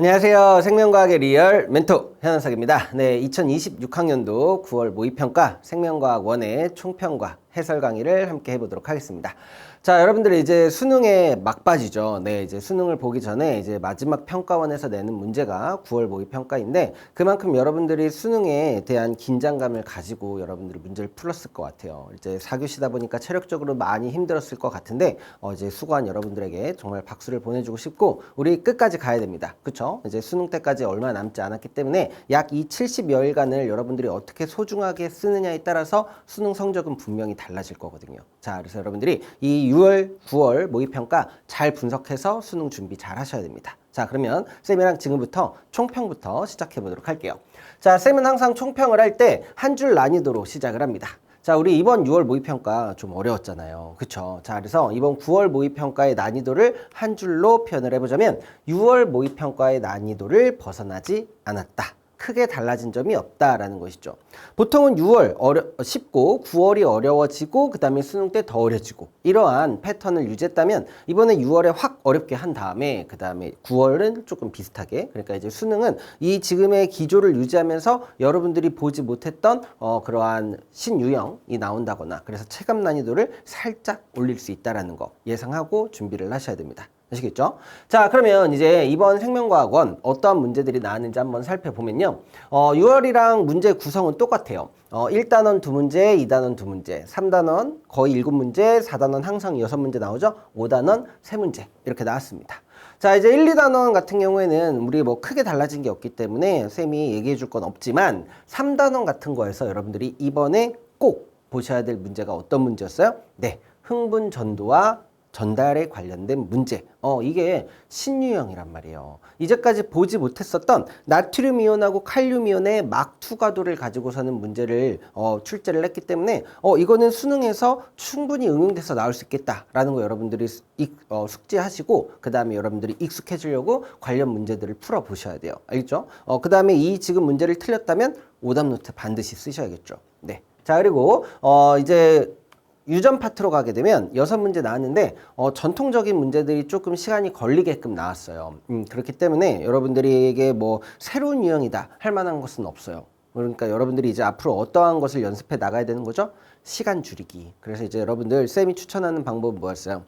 안녕하세요. 생명과학의 리얼 멘토 현원석입니다. 네, 2026학년도 9월 모의평가 생명과학 원의 총평과 해설 강의를 함께 해보도록 하겠습니다. 자, 여러분들 이제 수능에 막바지죠. 네, 이제 수능을 보기 전에 이제 마지막 평가원에서 내는 문제가 9월 모의 평가인데 그만큼 여러분들이 수능에 대한 긴장감을 가지고 여러분들이 문제를 풀었을 것 같아요. 이제 사교시다 보니까 체력적으로 많이 힘들었을 것 같은데 어, 이제 수고한 여러분들에게 정말 박수를 보내주고 싶고 우리 끝까지 가야 됩니다. 그쵸? 이제 수능 때까지 얼마 남지 않았기 때문에 약 이 70여일간을 여러분들이 어떻게 소중하게 쓰느냐에 따라서 수능 성적은 분명히 달 라질 거거든요. 자, 그래서 여러분들이 이 6월, 9월 모의평가 잘 분석해서 수능 준비 잘 하셔야 됩니다. 자, 그러면 쌤이랑 지금부터 총평부터 시작해 보도록 할게요. 자, 쌤은 항상 총평을 할 때 한 줄 난이도로 시작을 합니다. 자, 우리 이번 6월 모의평가 좀 어려웠잖아요. 그쵸? 자, 그래서 이번 9월 모의평가의 난이도를 한 줄로 표현을 해보자면 6월 모의평가의 난이도를 벗어나지 않았다. 크게 달라진 점이 없다라는 것이죠. 보통은 6월 어려, 쉽고 9월이 어려워지고 그 다음에 수능 때 더 어려지고 이러한 패턴을 유지했다면 이번에 6월에 확 어렵게 한 다음에 그 다음에 9월은 조금 비슷하게 그러니까 이제 수능은 이 지금의 기조를 유지하면서 여러분들이 보지 못했던 어, 그러한 신유형이 나온다거나 그래서 체감 난이도를 살짝 올릴 수 있다라는 거 예상하고 준비를 하셔야 됩니다. 아시겠죠? 자, 그러면 이제 이번 생명과학원 어떠한 문제들이 나왔는지 한번 살펴보면요. 어, 6월이랑 문제 구성은 똑같아요. 어, 1단원 두 문제, 2단원 두 문제, 3단원 거의 7문제, 4단원 항상 6문제 나오죠? 5단원 세 문제 이렇게 나왔습니다. 자, 이제 1, 2단원 같은 경우에는 우리 뭐 크게 달라진 게 없기 때문에 쌤이 얘기해 줄 건 없지만 3단원 같은 거에서 여러분들이 이번에 꼭 보셔야 될 문제가 어떤 문제였어요? 네. 흥분 전도와 전달에 관련된 문제. 어, 이게 신유형이란 말이에요. 이제까지 보지 못했었던 나트륨 이온하고 칼륨 이온의 막 투과도를 가지고서는 문제를 어, 출제를 했기 때문에 어, 이거는 수능에서 충분히 응용돼서 나올 수 있겠다라는 거 여러분들이 익, 어, 숙지하시고 그 다음에 여러분들이 익숙해지려고 관련 문제들을 풀어 보셔야 돼요. 알겠죠? 어, 그 다음에 이 지금 문제를 틀렸다면 오답 노트 반드시 쓰셔야겠죠. 네. 자 그리고 어, 이제 유전 파트로 가게 되면 여섯 문제 나왔는데 어, 전통적인 문제들이 조금 시간이 걸리게끔 나왔어요. 음, 그렇기 때문에 여러분들에게 뭐 새로운 유형이다 할 만한 것은 없어요. 그러니까 여러분들이 이제 앞으로 어떠한 것을 연습해 나가야 되는 거죠? 시간 줄이기. 그래서 이제 여러분들 쌤이 추천하는 방법은 뭐였어요?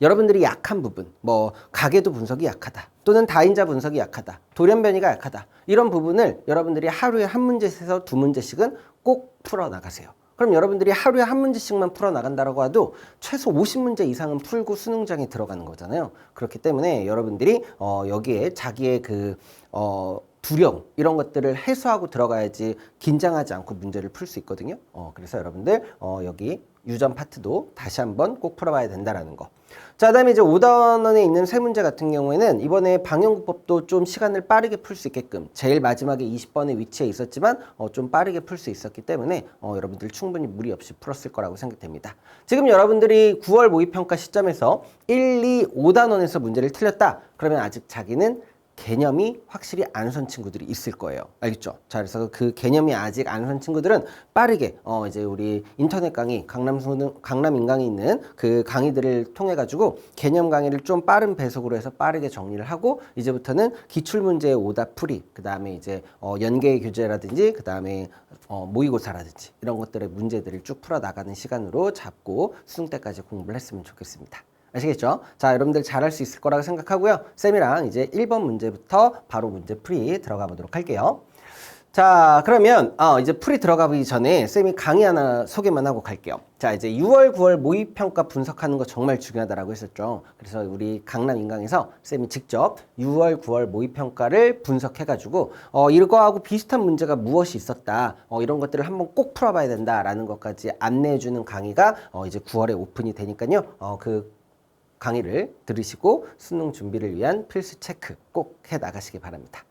여러분들이 약한 부분, 뭐 가계도 분석이 약하다, 또는 다인자 분석이 약하다, 돌연변이가 약하다 이런 부분을 여러분들이 하루에 한 문제에서 두 문제씩은 꼭 풀어 나가세요. 그럼 여러분들이 하루에 한 문제씩만 풀어 나간다라고 해도 최소 50문제 이상은 풀고 수능장에 들어가는 거잖아요. 그렇기 때문에 여러분들이 어 여기에 자기의 그 어 두려움 이런 것들을 해소하고 들어가야지 긴장하지 않고 문제를 풀 수 있거든요. 어 그래서 여러분들 어 여기 유전 파트도 다시 한번 꼭 풀어봐야 된다라는 거. 자, 그다음에 이제 5단원에 있는 세 문제 같은 경우에는 이번에 방영구법도 좀 시간을 빠르게 풀 수 있게끔 제일 마지막에 20번의 위치에 있었지만 어, 좀 빠르게 풀 수 있었기 때문에 어, 여러분들 충분히 무리 없이 풀었을 거라고 생각됩니다. 지금 여러분들이 9월 모의평가 시점에서 1, 2, 5단원에서 문제를 틀렸다. 그러면 아직 자기는 개념이 확실히 안 선 친구들이 있을 거예요. 알겠죠? 자, 그래서 그 개념이 아직 안 선 친구들은 빠르게 어 이제 우리 인터넷 강의 강남 수능 강남 인강에 있는 그 강의들을 통해 가지고 개념 강의를 좀 빠른 배속으로 해서 빠르게 정리를 하고 이제부터는 기출 문제의 오답 풀이, 그다음에 이제 어 연계 교재라든지 그다음에 어 모의고사라든지 이런 것들의 문제들을 쭉 풀어 나가는 시간으로 잡고 수능 때까지 공부를 했으면 좋겠습니다. 아시겠죠? 자, 여러분들 잘할 수 있을 거라고 생각하고요. 쌤이랑 이제 1번 문제부터 바로 문제 풀이 들어가 보도록 할게요. 자, 그러면 어, 이제 풀이 들어가기 전에 쌤이 강의 하나 소개만 하고 갈게요. 자, 이제 6월, 9월 모의평가 분석하는 거 정말 중요하다라고 했었죠. 그래서 우리 강남 인강에서 쌤이 직접 6월, 9월 모의평가를 분석해가지고 어, 이거하고 비슷한 문제가 무엇이 있었다. 어, 이런 것들을 한번 꼭 풀어봐야 된다라는 것까지 안내해주는 강의가 어, 이제 9월에 오픈이 되니까요. 어, 그 강의를 들으시고 수능 준비를 위한 필수 체크 꼭 해 나가시기 바랍니다.